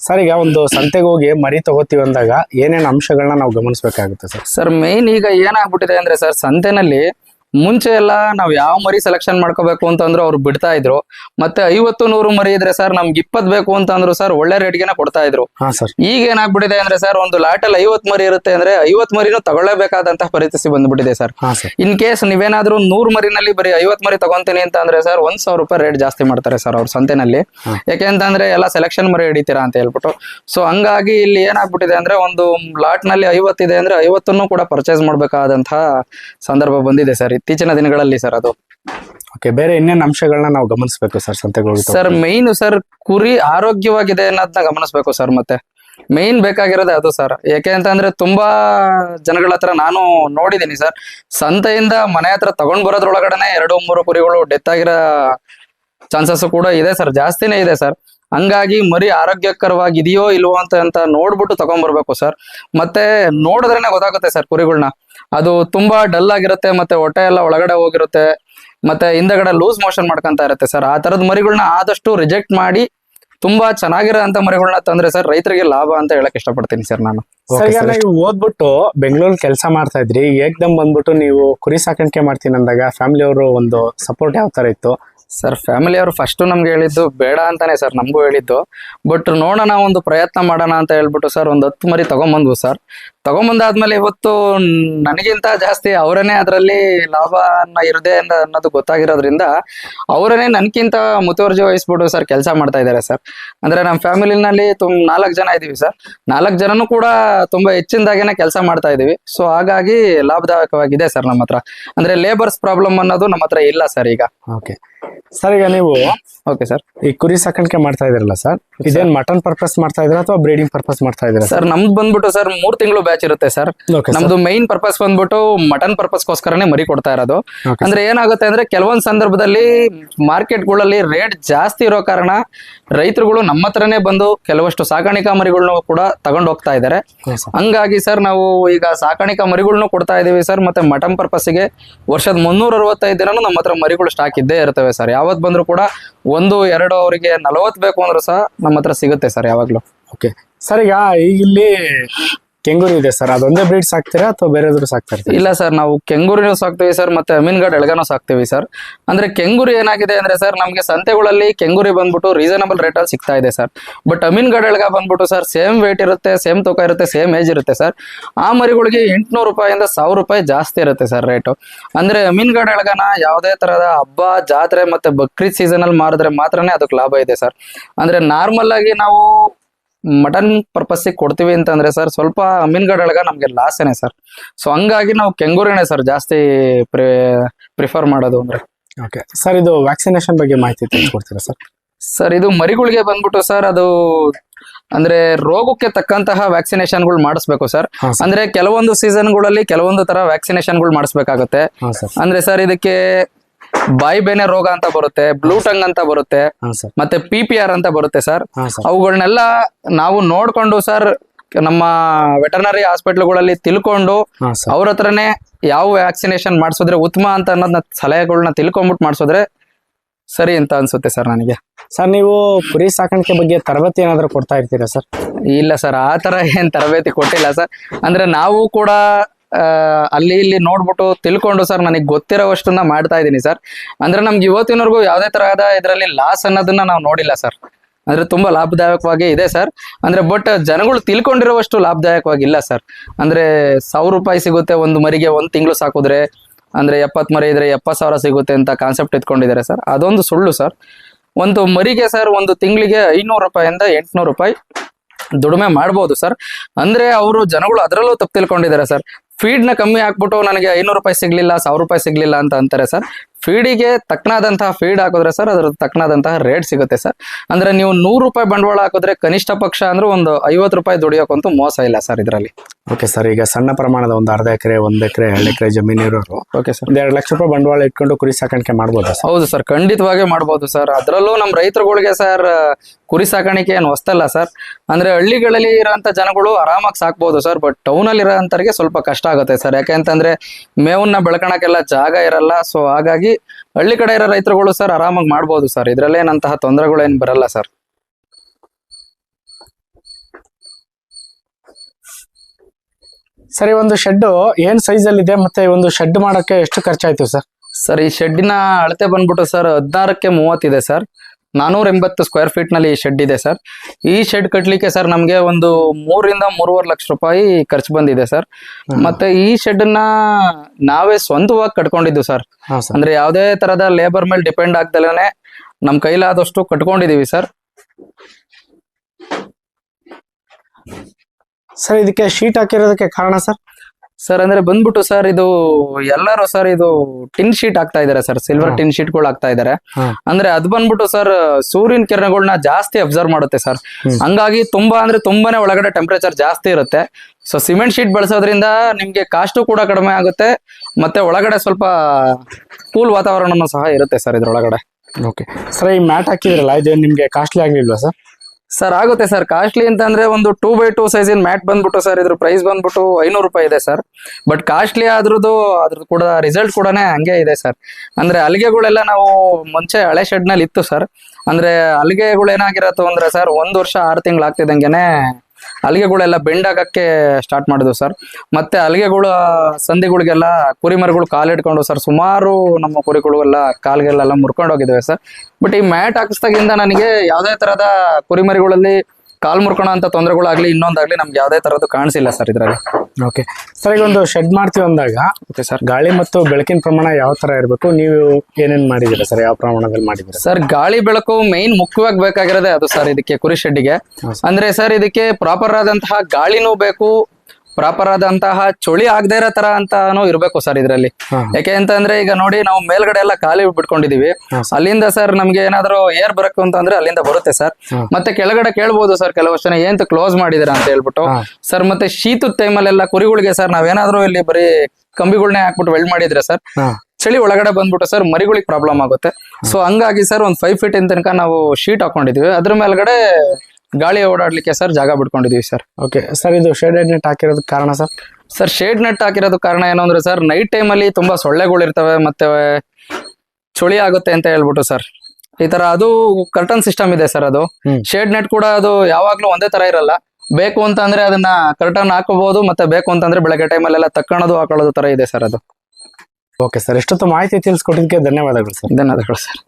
Sir ಈಗ ಒಂದು ಸಂತೆಗೆ ಹೋಗಿ ಮರಿ ತಗೋತೀವಿ ಅಂದಾಗ ಏನೇನು ಅಂಶಗಳನ್ನ ನಾವು ಗಮನಿಸಬೇಕಾಗುತ್ತೆ ಸರ್? ಸರ್ ಮೇನ್ ಈಗ ಏನಾಗ್ಬಿಟ್ಟಿದೆ ಅಂದ್ರೆ ಸರ್, ಸಂತೆನಲ್ಲಿ ಮುಂಚೆ ಎಲ್ಲ ನಾವ್ ಯಾವ ಮರಿ ಸೆಲೆಕ್ಷನ್ ಮಾಡ್ಕೋಬೇಕು ಅಂತಂದ್ರು ಅವ್ರು ಬಿಡ್ತಾ ಇದ್ರು. ಮತ್ತೆ ಐವತ್ತು ನೂರು ಮರಿ ಇದ್ರೆ ಸರ್ ನಮ್ಗೆ ಇಪ್ಪತ್ ಬೇಕು ಅಂತಂದ್ರು ಸರ್ ಒಳ್ಳೆ ರೇಟ್ಗೆನ ಕೊಡ್ತಾ ಇದ್ರು. ಹಾ ಸರ್ ಈಗ ಏನಾಗ್ಬಿಟ್ಟಿದೆ ಅಂದ್ರೆ ಸರ್ ಒಂದು ಲಾಟಲ್ಲಿ ಐವತ್ ಮರಿ ಇರುತ್ತೆ ಅಂದ್ರೆ ಐವತ್ ಮರಿನೂ ತಗೊಳ್ಳೇಬೇಕಾದಂತಹ ಪರಿಸ್ಥಿತಿ ಬಂದ್ಬಿಟ್ಟಿದೆ ಸರ್ ಹಾ ಸರ್ ಇನ್ ಕೇಸ್ ನೀವೇನಾದ್ರೂ ನೂರ್ ಮರಿನಲ್ಲಿ ಬರೀ ಐವತ್ ಮರಿ ತಗೊಂತೀನಿ ಅಂತ ಅಂದ್ರೆ ಸರ್ ಒಂದ್ ಸಾವಿರ ರೂಪಾಯಿ ರೇಟ್ ಜಾಸ್ತಿ ಮಾಡ್ತಾರೆ ಸರ್ ಅವ್ರ ಸಂತೆನಲ್ಲಿ. ಯಾಕೆಂತಂದ್ರೆ ಯಾಕೆ ಅಂತಂದ್ರೆ ಎಲ್ಲ ಸೆಲೆಕ್ಷನ್ ಮರಿ ಹಿಡಿತೀರಾ ಅಂತ ಹೇಳ್ಬಿಟ್ಟು. ಸೊ ಹಂಗಾಗಿ ಇಲ್ಲಿ ಏನಾಗ್ಬಿಟ್ಟಿದೆ ಅಂದ್ರೆ ಒಂದು ಲಾಟ್ನಲ್ಲಿ ಐವತ್ತಿದೆ ಅಂದ್ರೆ ಐವತ್ತನ್ನು ಕೂಡ ಪರ್ಚೇಸ್ ಮಾಡ್ಬೇಕಾದಂತಹ ಸಂದರ್ಭ ಬಂದಿದೆ ಸರ್ ಇತ್ತೀಚಿನ ದಿನಗಳಲ್ಲಿ ಸರ್ ಅದು. ಓಕೆ ಬೇರೆ ಇನ್ನೇನು ಅಂಶಗಳನ್ನ ನಾವು ಗಮನಿಸಬೇಕು ಸರ್ ಸಂತೆಗಳು ಸರ್ ಮೇನ್ ಸರ್ ಕುರಿ ಆರೋಗ್ಯವಾಗಿದೆ ಅನ್ನೋದನ್ನ ಗಮನಿಸ್ಬೇಕು ಸರ್ ಮತ್ತೆ. ಮೇನ್ ಬೇಕಾಗಿರೋದೇ ಅದು ಸರ್. ಯಾಕೆ ಅಂತಂದ್ರೆ ತುಂಬಾ ಜನಗಳ ಹತ್ರ ನಾನು ನೋಡಿದೀನಿ ಸರ್. ಸಂತೆಯಿಂದ ಮನೆ ಹತ್ರ ತಗೊಂಡ್ ಬರೋದ್ರೊಳಗಡೆನೆ ಎರಡು ಮೂರು ಕುರಿಗಳು ಡೆತ್ ಆಗಿರೋ ಚಾನ್ಸಸ್ ಕೂಡ ಇದೆ ಸರ್. ಜಾಸ್ತಿನೇ ಇದೆ ಸರ್. ಹಂಗಾಗಿ ಮರಿ ಆರೋಗ್ಯಕರವಾಗಿದೆಯೋ ಇಲ್ವೋ ಅಂತ ಅಂತ ನೋಡ್ಬಿಟ್ಟು ತಗೊಂಡ್ಬರ್ಬೇಕು ಸರ್. ಮತ್ತೆ ನೋಡಿದ್ರೇನೆ ಗೊತ್ತಾಗುತ್ತೆ ಸರ್ ಕುರಿಗಳನ್ನ ಅದು ತುಂಬಾ ಡಲ್ ಆಗಿರುತ್ತೆ ಮತ್ತೆ ಹೊಟ್ಟೆ ಎಲ್ಲ ಒಳಗಡೆ ಹೋಗಿರುತ್ತೆ. ಮತ್ತೆ ಹಿಂದಗಡೆ ಲೂಸ್ ಮೋಷನ್ ಮಾಡ್ಕೊಂತ ಇರುತ್ತೆ ಸರ್ ಆ ತರದ ಮರಿಗಳನ್ನ ಆದಷ್ಟು ರಿಜೆಕ್ಟ್ ಮಾಡಿ ತುಂಬಾ ಚೆನ್ನಾಗಿರೋ ಅಂತ ಮರಿಗಳನ್ನ ತಂದ್ರೆ ಸರ್ ರೈತರಿಗೆ ಲಾಭ ಅಂತ ಹೇಳಕ್ ಇಷ್ಟಪಡ್ತೀನಿ ಸರ್ ನಾನು. ಸರ್ ನೀವು ಓದ್ಬಿಟ್ಟು ಬೆಂಗಳೂರು ಕೆಲಸ ಮಾಡ್ತಾ ಇದ್ರಿ ಏಕ್ದಮ್ ಬಂದ್ಬಿಟ್ಟು ನೀವು ಕುರಿ ಸಾಕಾಣಿಕೆ ಮಾಡ್ತೀನಿ ಅಂದಾಗ ಫ್ಯಾಮಿಲಿ ಅವರು ಒಂದು ಸಪೋರ್ಟ್ ಯಾವ ತರ ಇತ್ತು? ಸರ್ ಫ್ಯಾಮಿಲಿ ಅವರು ಫಸ್ಟ್ ನಮ್ಗೆ ಹೇಳಿದ್ದು ಬೇಡ ಅಂತಾನೆ ಸರ್ ನಮಗೂ ಹೇಳಿದ್ದು. ಬಟ್ ನೋಡೋಣ ಒಂದು ಪ್ರಯತ್ನ ಮಾಡೋಣ ಅಂತ ಹೇಳ್ಬಿಟ್ಟು ಸರ್ ಒಂದು ಹತ್ತು ಮರಿ ತಗೊಂಬಂದ್ವು ಸರ್ ತಗೊಂಬಂದಾದ್ಮೇಲೆ ಇವತ್ತು ನನಗಿಂತ ಜಾಸ್ತಿ ಅವರನ್ನೇ ಅದರಲ್ಲಿ ಲಾಭ ಇರದೆ ಅನ್ನೋದು ಗೊತ್ತಾಗಿರೋದ್ರಿಂದ ಅವರನ್ನೇ ನನ್ಕಿಂತ ಮುತುವರ್ಜಿ ವಹಿಸ್ಬಿಟ್ಟು ಸರ್ ಕೆಲಸ ಮಾಡ್ತಾ ಇದ್ದಾರೆ ಸರ್. ಅಂದ್ರೆ ನಮ್ಮ ಫ್ಯಾಮಿಲಿನಲ್ಲಿ ತುಂಬ ನಾಲ್ಕು ಜನ ಇದೀವಿ ಸರ್. ನಾಲ್ಕು ಜನನು ಕೂಡ ತುಂಬಾ ಹೆಚ್ಚಿನದಾಗೇನೆ ಕೆಲಸ ಮಾಡ್ತಾ ಇದೀವಿ. ಸೊ ಹಾಗಾಗಿ ಲಾಭದಾಯಕವಾಗಿದೆ ಸರ್ ನಮ್ಮ ಹತ್ರ. ಅಂದ್ರೆ ಲೇಬರ್ಸ್ ಪ್ರಾಬ್ಲಮ್ ಅನ್ನೋದು ನಮ್ಮ ಹತ್ರ ಇಲ್ಲ ಸರ್ ಈಗ. ಓಕೆ ಸರ್ ಈಗ ನೀವು ಓಕೆ ಸರ್ ಈ ಕುರಿ ಸಾಕಾಣಿಕೆ ಮಾಡ್ತಾ ಇದ್ರಲ್ಲ ಸರ್ ಇದೇನ್ ಮಟನ್ ಪರ್ಪಸ್ ಮಾಡ್ತಾ ಇದ್ರ ಅಥವಾ ಬ್ರೀಡಿಂಗ್ ಪರ್ಪಸ್ ಮಾಡ್ತಾ ಇದ್ರ ಸರ್ ನಮ್ದು ಬಂದ್ಬಿಟ್ಟು ಸರ್ ಮೂರ್ ತಿಂಗಳು ಬ್ಯಾಚ್ ಇರುತ್ತೆ ಸರ್ ನಮ್ದು ಮೈನ್ ಪರ್ಪಸ್ ಬಂದ್ಬಿಟ್ಟು ಮಟನ್ ಪರ್ಪಸ್ ಗೋಸ್ಕರನೇ ಮರಿ ಕೊಡ್ತಾ ಇರೋದು. ಅಂದ್ರೆ ಏನಾಗುತ್ತೆ ಅಂದ್ರೆ ಕೆಲವೊಂದ್ ಸಂದರ್ಭದಲ್ಲಿ ಮಾರ್ಕೆಟ್ಗಳಲ್ಲಿ ರೇಟ್ ಜಾಸ್ತಿ ಇರೋ ಕಾರಣ ರೈತರುಗಳು ನಮ್ಮ ಹತ್ರನೇ ಬಂದು ಕೆಲವಷ್ಟು ಸಾಕಾಣಿಕಾ ಮರಿಗಳನ್ನ ಕೂಡ ತಗೊಂಡ್ ಹೋಗ್ತಾ ಇದ್ದಾರೆ ಸರ್ ಹಂಗಾಗಿ ಸರ್ ನಾವು ಈಗ ಸಾಕಾಣಿಕಾ ಮರಿಗಳ್ನು ಕೊಡ್ತಾ ಇದೀವಿ ಸರ್ ಮತ್ತೆ ಮಟನ್ ಪರ್ಪಸ್ಗೆ ವರ್ಷದ ಮುನ್ನೂರ ಅರವತ್ತೈದು ದಿನ ನಮ್ಮ ಹತ್ರ ಮರಿಗಳು ಸ್ಟಾಕ್ ಇದ್ದೇ ಇರ್ತವೆ ಸರ್ ಯಾವತ್ ಬಂದ್ರು ಕೂಡ ಒಂದು, ಎರಡು ಅವರಿಗೆ ನಲವತ್ತು ಬೇಕು ಅಂದ್ರೂ ಸಹ ನಮ್ಮ ಸಿಗುತ್ತೆ ಸರ್ ಯಾವಾಗ್ಲೂ. ಓಕೆ ಸರ್ ಈಗ ಇಲ್ಲಿ ಕೆಂಗೂರು ಇದೆ ಸರ್. ಅದೊಂದೇ ಬ್ರೀಡ್ ಸಾಕ್ತೀರಾ ಅಥವಾ ಬೇರೆದ್ರು ಸಾಕ್ತಾರೆ ಇಲ್ಲ ಸರ್, ನಾವು ಕೆಂಗೂರಿನೂ ಸಾಕ್ತೀವಿ ಸರ್, ಮತ್ತೆ ಅಮೀನ್ಗಡ್ ಎಳಗನೂ ಸಾಕ್ತೀವಿ ಸರ್. ಅಂದ್ರೆ ಕೆಂಗೂರಿ ಏನಾಗಿದೆ ಅಂದ್ರೆ ಸರ್, ನಮಗೆ ಸಂತೆಗಳಲ್ಲಿ ಕೆಂಗೂರಿ ಬಂದ್ಬಿಟ್ಟು ರೀಸನಬಲ್ ರೇಟ್ ಅಲ್ಲಿ ಸಿಗ್ತಾ ಇದೆ ಸರ್. ಬಟ್ ಅಮೀನ್ಗಡ್ ಎಳಗ ಬಂದ್ಬಿಟ್ಟು ಸರ್ ಸೇಮ್ ವೇಟ್ ಇರುತ್ತೆ ಸೇಮ್ ತೂಕ ಇರುತ್ತೆ ಸೇಮ್ ಏಜ್ ಇರುತ್ತೆ ಸರ್. ಆ ಮರಿಗಳಿಗೆ ಎಂಟುನೂರು ರೂಪಾಯಿಂದ ಸಾವಿರ ರೂಪಾಯಿ ಜಾಸ್ತಿ ಇರುತ್ತೆ ಸರ್ ರೇಟು ಅಂದ್ರೆ ಅಮೀನ್ಗಡ್ ಎಳಗನ ಯಾವುದೇ ತರಹದ ಹಬ್ಬ, ಜಾತ್ರೆ ಮತ್ತೆ ಬಕ್ರೀದ್ ಸೀಸನ್ ಅಲ್ಲಿ ಮಾರಿದ್ರೆ ಮಾತ್ರನೇ ಅದಕ್ಕೆ ಲಾಭ ಇದೆ ಸರ್. ಅಂದ್ರೆ ನಾರ್ಮಲ್ ಆಗಿ ನಾವು ಮಟನ್ ಪರ್ಪಸ್ ಕೊಡ್ತೀವಿ ಅಂತಂದ್ರೆ ಸರ್ ಸ್ವಲ್ಪ ಮೀನ್ಗಡ ನಮ್ಗೆ ಲಾಸೇನೆ ಸರ್ ಸೊ ಹಂಗಾಗಿ ನಾವು ಕೆಂಗೂರಿನೇ ಸರ್ ಜಾಸ್ತಿ ಪ್ರಿಫರ್ ಮಾಡೋದು ಅಂದ್ರೆ. ಓಕೆ ಸರ್ ಇದು ವ್ಯಾಕ್ಸಿನೇಷನ್ ಬಗ್ಗೆ ಮಾಹಿತಿ ತಿಳಿಸ್ಕೊಡ್ತೀರಾ ಸರ್ ಸರ್ ಇದು ಮರಿಗಳಿಗೆ ಬಂದ್ಬಿಟ್ಟು ಸರ್ ಅದು ಅಂದ್ರೆ ರೋಗಕ್ಕೆ ತಕ್ಕಂತಹ ವ್ಯಾಕ್ಸಿನೇಷನ್ಗಳು ಮಾಡಿಸ್ಬೇಕು ಸರ್ ಅಂದ್ರೆ ಕೆಲವೊಂದು ಸೀಸನ್ಗಳಲ್ಲಿ ಕೆಲವೊಂದು ತರ ವ್ಯಾಕ್ಸಿನೇಷನ್ಗಳು ಮಾಡಿಸ್ಬೇಕಾಗುತ್ತೆ. ಹಾಂ ಸರ್ ಅಂದ್ರೆ ಸರ್ ಇದಕ್ಕೆ ಬಾಯಿ ಬೇನೆ ರೋಗ ಅಂತ ಬರುತ್ತೆ ಬ್ಲೂ ಟಂಗ್ ಅಂತ ಬರುತ್ತೆ ಮತ್ತೆ ಪಿ ಪಿ ಆರ್ ಅಂತ ಬರುತ್ತೆ ಸರ್. ಅವುಗಳನ್ನೆಲ್ಲ ನಾವು ನೋಡ್ಕೊಂಡು ಸರ್ ನಮ್ಮ ವೆಟರ್ನರಿ ಹಾಸ್ಪಿಟಲ್ಗಳಲ್ಲಿ ತಿಳ್ಕೊಂಡು ಅವ್ರ ಹತ್ರನೇ ಯಾವ ವ್ಯಾಕ್ಸಿನೇಷನ್ ಮಾಡಿಸಿದ್ರೆ ಉತ್ತಮ ಅಂತ ಅನ್ನೋದನ್ನ ಸಲಹೆಗಳನ್ನ ತಿಳ್ಕೊಂಡ್ಬಿಟ್ಟು ಮಾಡಿಸಿದ್ರೆ ಸರಿ ಅಂತ ಅನ್ಸುತ್ತೆ ಸರ್ ನನಗೆ. ಸರ್ ನೀವು ಕುರಿ ಸಾಕಾಣಿಕೆ ಬಗ್ಗೆ ತರಬೇತಿ ಏನಾದರೂ ಕೊಡ್ತಾ ಇರ್ತೀರಾ ಸರ್? ಇಲ್ಲ ಸರ್ ಆ ತರ ಏನ್ ತರಬೇತಿ ಕೊಟ್ಟಿಲ್ಲ ಸರ್. ಅಂದ್ರೆ ನಾವು ಕೂಡ ಅಲ್ಲಿ ಇಲ್ಲಿ ನೋಡ್ಬಿಟ್ಟು ತಿಳ್ಕೊಂಡು ಸರ್ ನನಗೆ ಗೊತ್ತಿರೋವಷ್ಟನ್ನ ಮಾಡ್ತಾ ಇದ್ದೀನಿ ಸರ್. ಅಂದ್ರೆ ನಮ್ಗೆ ಇವತ್ತಿನವರೆಗೂ ಯಾವುದೇ ತರಹದ ಇದರಲ್ಲಿ ಲಾಸ್ ಅನ್ನೋದನ್ನ ನಾವು ನೋಡಿಲ್ಲ ಸರ್. ಅಂದ್ರೆ ತುಂಬಾ ಲಾಭದಾಯಕವಾಗಿ ಇದೆ ಸರ್. ಅಂದ್ರೆ ಬಟ್ ಜನಗಳು ತಿಳ್ಕೊಂಡಿರುವಷ್ಟು ಲಾಭದಾಯಕವಾಗಿಲ್ಲ ಸರ್. ಅಂದ್ರೆ ಸಾವಿರ ರೂಪಾಯಿ ಸಿಗುತ್ತೆ ಒಂದು ಮರಿಗೆ ಒಂದ್ ತಿಂಗಳು ಸಾಕಿದ್ರೆ, ಅಂದ್ರೆ ಎಪ್ಪತ್ ಮರಿ ಇದ್ರೆ ಎಪ್ಪತ್ ಸಾವಿರ ಸಿಗುತ್ತೆ ಅಂತ ಕಾನ್ಸೆಪ್ಟ್ ಇಟ್ಕೊಂಡಿದ್ದಾರೆ ಸರ್. ಅದೊಂದು ಸುಳ್ಳು ಸರ್. ಒಂದು ಮರಿಗೆ ಸರ್ ಒಂದು ತಿಂಗಳಿಗೆ ಐನೂರು ರೂಪಾಯಿಂದ ಎಂಟ್ನೂರು ರೂಪಾಯಿ ದುಡಿಮೆ ಮಾಡ್ಬೋದು ಸರ್. ಅಂದ್ರೆ ಅವರು ಜನಗಳು ಅದರಲ್ಲೂ ತಪ್ಪು ತಿಳ್ಕೊಂಡಿದ್ದಾರೆ ಸರ್. ಫೀಡ್ನ ಕಮ್ಮಿ ಹಾಕ್ಬಿಟ್ಟು ನನಗೆ ಐನೂರು ರೂಪಾಯಿ ಸಿಗ್ಲಿಲ್ಲ ಸಾವಿರ ರೂಪಾಯಿ ಸಿಗ್ಲಿಲ್ಲ ಅಂತ ಅಂತಾರೆ ಸರ್. ಫೀಡಿಗೆ ತಕ್ಕನಾದಂತಹ ಫೀಡ್ ಹಾಕಿದ್ರೆ ಸರ್ ಅದ್ರ ತಕ್ಕನಾದಂತಹ ರೇಟ್ ಸಿಗುತ್ತೆ ಸರ್ ಅಂದ್ರೆ ನೀವು ನೂರು ರೂಪಾಯಿ ಬಂಡವಾಳ ಹಾಕಿದ್ರೆ ಕನಿಷ್ಠ ಪಕ್ಷ ಅಂದ್ರೆ ಒಂದು ಐವತ್ತು ರೂಪಾಯಿ ದುಡಿಯೋಕ್ಕಂತೂ ಮೋಸ ಇಲ್ಲ ಸರ್ ಇದರಲ್ಲಿ. ಓಕೆ ಸರ್ ಈಗ ಸಣ್ಣ ಪ್ರಮಾಣದ ಒಂದು ಅರ್ಧ ಎಕರೆ ಒಂದ್ ಎಕರೆ ಎರಡು ಎಕರೆ ಜಮೀನು ಇರೋರು ಓಕೆ ಸರ್ ಎರಡು ಲಕ್ಷ ರೂಪಾಯಿ ಬಂಡವಾಳ ಇಟ್ಕೊಂಡು ಕುರಿ ಸಾಕಾಣಿಕೆ ಮಾಡ್ಬೋದು ಸರ್ ಹೌದು ಸರ್ ಖಂಡಿತವಾಗಿ ಮಾಡ್ಬೋದು ಸರ್ ಅದರಲ್ಲೂ ನಮ್ಮ ರೈತರುಗಳಿಗೆ ಸರ್ ಕುರಿ ಸಾಕಾಣಿಕೆ ಏನು ಹೊಸ್ತಲ್ಲ ಸರ್ ಅಂದ್ರೆ ಹಳ್ಳಿಗಳಲ್ಲಿ ಇರೋಂಥ ಜನಗಳು ಆರಾಮಾಗಿ ಸಾಕ್ಬೋದು ಸರ್ ಬಟ್ ಟೌನ್ ಅಲ್ಲಿ ಇರೋಂಥವ್ರಿಗೆ ಸ್ವಲ್ಪ ಕಷ್ಟ ಆಗುತ್ತೆ ಸರ್ ಯಾಕೆಂತಂದ್ರೆ ಮೇವನ್ನ ಬೆಳ್ಕೊಳಕ್ಕೆಲ್ಲ ಜಾಗ ಇರಲ್ಲ ಸೊ ಹಾಗಾಗಿ ಹಾಗಾಗಿ ಹಳ್ಳಿ ಕಡೆ ಇರೋ ರೈತರುಗಳು ಸರ್ ಆರಾಮಾಗಿ ಮಾಡ್ಬೋದು ಸರ್. ಇದರಲ್ಲೇನಂತಹ ತೊಂದರೆಗಳು ಏನು ಬರಲ್ಲ ಸರ್. ಸರಿ ಒಂದು ಶೆಡ್ ಏನ್ ಸೈಜ್ ಅಲ್ಲಿ ಇದೆ ಮತ್ತೆ ಒಂದು ಶೆಡ್ ಮಾಡಕ್ಕೆ ಎಷ್ಟು ಖರ್ಚಾಯ್ತು ಸರ್? ಸರ್ ಈ ಶೆಡ್ಡಿನ ಅಳತೆ ಬಂದ್ಬಿಟ್ಟು ಸರ್ ಹದಿನಾರಕ್ಕೆ ಮೂವತ್ತಿದೆ ಸರ್. ನಾನೂರ ಎಂಬತ್ತು ಸ್ಕ್ವೇರ್ ಫೀಟ್ನಲ್ಲಿ ಈ ಶೆಡ್ ಇದೆ ಸರ್ ಈ ಶೆಡ್ ಕಟ್ಟಲಿಕ್ಕೆ ಸರ್ ನಮಗೆ ಒಂದು ಮೂರರಿಂದ ಮೂರುವರೆ ಲಕ್ಷ ರೂಪಾಯಿ ಖರ್ಚು ಬಂದಿದೆ ಸರ್ ಮತ್ತೆ ಈ ಶೆಡ್ನ ನಾವೇ ಸ್ವಂತವಾಗಿ ಕಟ್ಕೊಂಡಿದ್ದು ಸರ್ ಅಂದ್ರೆ ಯಾವುದೇ ತರದ ಲೇಬರ್ ಮೇಲೆ ಡಿಪೆಂಡ್ ಆಗ್ದಲೇನೆ ನಮ್ಮ ಕೈಲಾದಷ್ಟು ಕಟ್ಕೊಂಡಿದೀವಿ ಸರ್ ಸರ್ ಇದಕ್ಕೆ ಶೀಟ್ ಹಾಕಿರೋದಕ್ಕೆ ಕಾರಣ ಸರ್ ಸರ್ ಅಂದ್ರೆ ಬಂದ್ಬಿಟ್ಟು ಸರ್ ಇದು ಎಲ್ಲರೂ ಸರ್ ಇದು ಟಿನ್ ಶೀಟ್ ಹಾಕ್ತಾ ಇದಾರೆ ಸರ್ ಸಿಲ್ವರ್ ಟಿನ್ ಶೀಟ್ಗಳು ಹಾಕ್ತಾ ಇದಾರೆ. ಅಂದ್ರೆ ಅದ್ ಬಂದ್ಬಿಟ್ಟು ಸರ್ ಸೂರ್ಯನ ಕಿರಣಗಳನ್ನ ಜಾಸ್ತಿ ಅಬ್ಸರ್ವ್ ಮಾಡುತ್ತೆ ಸರ್. ಹಂಗಾಗಿ ತುಂಬಾ ಅಂದ್ರೆ ತುಂಬಾನೇ ಒಳಗಡೆ ಟೆಂಪರೇಚರ್ ಜಾಸ್ತಿ ಇರುತ್ತೆ. ಸೊ ಸಿಮೆಂಟ್ ಶೀಟ್ ಬಳಸೋದ್ರಿಂದ ನಿಮ್ಗೆ ಕಾಸ್ಟು ಕೂಡ ಕಡಿಮೆ ಆಗುತ್ತೆ. ಮತ್ತೆ ಒಳಗಡೆ ಸ್ವಲ್ಪ ಕೂಲ್ ವಾತಾವರಣನೂ ಸಹ ಇರುತ್ತೆ ಸರ್ ಇದ್ರೊಳಗಡೆ. ಓಕೆ ಸರ್ ಈ ಮ್ಯಾಟ್ ಹಾಕಿದ್ರಲ್ಲ ಇದು ನಿಮ್ಗೆ ಕಾಸ್ಟ್ಲಿ ಆಗ್ಲಿಲ್ವಾ ಸರ್ ಸರ್ ಆಗುತ್ತೆ ಸರ್ ಕಾಸ್ಟ್ಲಿ ಅಂತ ಅಂದ್ರೆ ಒಂದು ಟೂ ಬೈ ಟೂ ಸೈಜಿನ ಮ್ಯಾಟ್ ಬಂದ್ಬಿಟ್ಟು ಸರ್ ಇದ್ರ ಪ್ರೈಸ್ ಬಂದ್ಬಿಟ್ಟು ಐನೂರು ರೂಪಾಯಿ ಇದೆ ಸರ್ ಬಟ್ ಕಾಸ್ಟ್ಲಿ ಆದ್ರದ್ದು, ಅದ್ರದ್ದು ಕೂಡ ರಿಸಲ್ಟ್ ಕೂಡ ಹಂಗೆ ಇದೆ ಸರ್ ಅಂದ್ರೆ ಅಲ್ಲಿಗೆಗಳೆಲ್ಲ ನಾವು ಮುಂಚೆ ಹಳೆ ಶೆಡ್ನಲ್ಲಿ ಇತ್ತು ಸರ್ ಅಂದ್ರೆ ಅಲ್ಲಿಗೆಗಳು ಏನಾಗಿರತ್ತು ಅಂದ್ರೆ ಸರ್ ಒಂದ್ ವರ್ಷ ಆರು ತಿಂಗಳು ಅಲ್ಲಿಗೆಗಳೆಲ್ಲ ಬೆಂಡ್ ಆಗಕ್ಕೆ ಸ್ಟಾರ್ಟ್ ಮಾಡಿದ್ವು ಸರ್ ಮತ್ತೆ ಅಲಿಗೆಗಳ ಸಂಧಿಗಳಿಗೆಲ್ಲ ಕುರಿಮರಿಗಳು ಕಾಲಿಡ್ಕೊಂಡು ಸರ್ ಸುಮಾರು ನಮ್ಮ ಕುರಿಗಳು ಎಲ್ಲ ಕಾಲ್ಗೆಲ್ಲ ಮುರ್ಕೊಂಡು ಹೋಗಿದ್ದಾವೆ ಸರ್ ಬಟ್ ಈ ಮ್ಯಾಟ್ ಹಾಕಿಸ್ದಾಗಿಂದ ನನಗೆ ಯಾವುದೇ ತರಹದ ಕುರಿಮರಿಗಳಲ್ಲಿ ಕಾಲ್ ಮುರ್ಕೋಣ ಅಂತ ತೊಂದರೆಗಳಾಗ್ಲಿ ಇನ್ನೊಂದಾಗ್ಲಿ ನಮ್ಗೆ ಯಾವುದೇ ತರದ್ದು ಕಾಣಿಸಿಲ್ಲ ಸರ್ ಇದ್ರಲ್ಲಿ. ಓಕೆ ಸರ್ ಈಗ ಒಂದು ಶೆಡ್ ಮಾಡ್ತೀವಿ ಅಂದಾಗ ಓಕೆ ಸರ್ ಗಾಳಿ ಮತ್ತು ಬೆಳಕಿನ ಪ್ರಮಾಣ ಯಾವ ತರ ಇರಬೇಕು? ನೀವು ಏನೇನ್ ಮಾಡಿದೀರ ಸರ್ ಯಾವ ಪ್ರಮಾಣದಲ್ಲಿ ಮಾಡಿದೀರ ಸರ್ ಗಾಳಿ ಬೆಳಕು ಮೈನ್ ಮುಖ್ಯವಾಗಿ ಬೇಕಾಗಿರೋದೇ ಅದು ಸರ್ ಇದಕ್ಕೆ ಕುರಿ ಶೆಡ್ಗೆ ಅಂದ್ರೆ ಸರ್ ಇದಕ್ಕೆ ಪ್ರಾಪರ್ ಆದಂತಹ ಗಾಳಿನೂ ಬೇಕು ಪ್ರಾಪರ್ ಆದಂತಹ ಚಳಿ ಆಗದೇ ಇರೋ ತರ ಅಂತಾನು ಇರಬೇಕು ಸರ್ ಇದರಲ್ಲಿ. ಯಾಕೆ ಅಂತಂದ್ರೆ ಈಗ ನೋಡಿ ನಾವು ಮೇಲ್ಗಡೆ ಎಲ್ಲ ಖಾಲಿ ಬಿಟ್ಕೊಂಡಿದೀವಿ. ಅಲ್ಲಿಂದ ಸರ್ ನಮ್ಗೆ ಏನಾದ್ರು ಏರ್ ಬರಕು ಅಂತಂದ್ರೆ ಅಲ್ಲಿಂದ ಬರುತ್ತೆ ಸರ್ ಮತ್ತೆ ಕೆಳಗಡೆ ಕೇಳ್ಬೋದು ಸರ್ ಕೆಲವಷ್ಟು ವರ್ಷ ಏನ್ ಕ್ಲೋಸ್ ಮಾಡಿದಿರ ಅಂತ ಹೇಳ್ಬಿಟ್ಟು. ಸರ್ ಮತ್ತೆ ಶೀತದ ಟೈಮಲ್ಲೆಲ್ಲ ಕುರಿಗಳಿಗೆ ಸರ್ ನಾವೇನಾದ್ರೂ ಇಲ್ಲಿ ಬರೀ ಕಂಬಿಗಳನ್ನೇ ಹಾಕ್ಬಿಟ್ಟು ವೆಲ್ಡ್ ಮಾಡಿದ್ರೆ ಸರ್ ಚಳಿ ಒಳಗಡೆ ಬಂದ್ಬಿಟ್ಟು ಸರ್ ಮರಿಗಳಿಗೆ ಪ್ರಾಬ್ಲಮ್ ಆಗುತ್ತೆ. ಸೊ ಹಂಗಾಗಿ ಸರ್ ಒಂದ್ ಫೈವ್ ಫೀಟ್ ತನಕ ನಾವು ಶೀಟ್ ಹಾಕೊಂಡಿದೀವಿ. ಅದ್ರ ಮೇಲ್ಗಡೆ ಗಾಳಿ ಓಡಾಡ್ಲಿಕ್ಕೆ ಸರ್ ಜಾಗ ಬಿಟ್ಕೊಂಡಿದೀವಿ ಸರ್. ಓಕೆ ಸರ್ ಇದು ಶೇಡ್ ನೆಟ್ ಹಾಕಿರೋದಕ್ಕೆ ಕಾರಣ ಸರ್? ಸರ್ ಶೇಡ್ ನೆಟ್ ಹಾಕಿರೋದು ಕಾರಣ ಏನು ಅಂದ್ರೆ ಸರ್ ನೈಟ್ ಟೈಮ್ ಅಲ್ಲಿ ತುಂಬಾ ಸೊಳ್ಳೆಗಳು ಇರ್ತವೆ ಮತ್ತೆ ಚಳಿ ಆಗುತ್ತೆ ಅಂತ ಹೇಳ್ಬಿಟ್ಟು ಸರ್. ಈ ತರ ಅದು ಕರ್ಟನ್ ಸಿಸ್ಟಮ್ ಇದೆ ಸರ್ ಅದು. ಶೇಡ್ ನೆಟ್ ಕೂಡ ಅದು ಯಾವಾಗ್ಲೂ ಒಂದೇ ತರ ಇರಲ್ಲ. ಬೇಕು ಅಂತಂದ್ರೆ ಅದನ್ನ ಕರ್ಟನ್ ಹಾಕೋಬಹುದು ಮತ್ತೆ ಬೇಕು ಅಂತಂದ್ರೆ ಬೆಳಗ್ಗೆ ಟೈಮಲ್ಲೆಲ್ಲ ತಕ್ಕೊಳ್ಳೋದು ಹಾಕೊಳ್ಳೋದು ತರ ಇದೆ ಸರ್ ಅದು. ಓಕೆ ಸರ್ ಎಷ್ಟೊತ್ತು ಮಾಹಿತಿ ತಿಳಿಸ್ಕೊಟ್ಟಿದ್ದಕ್ಕೆ ಧನ್ಯವಾದಗಳು ಸರ್ ಧನ್ಯವಾದಗಳು ಸರ್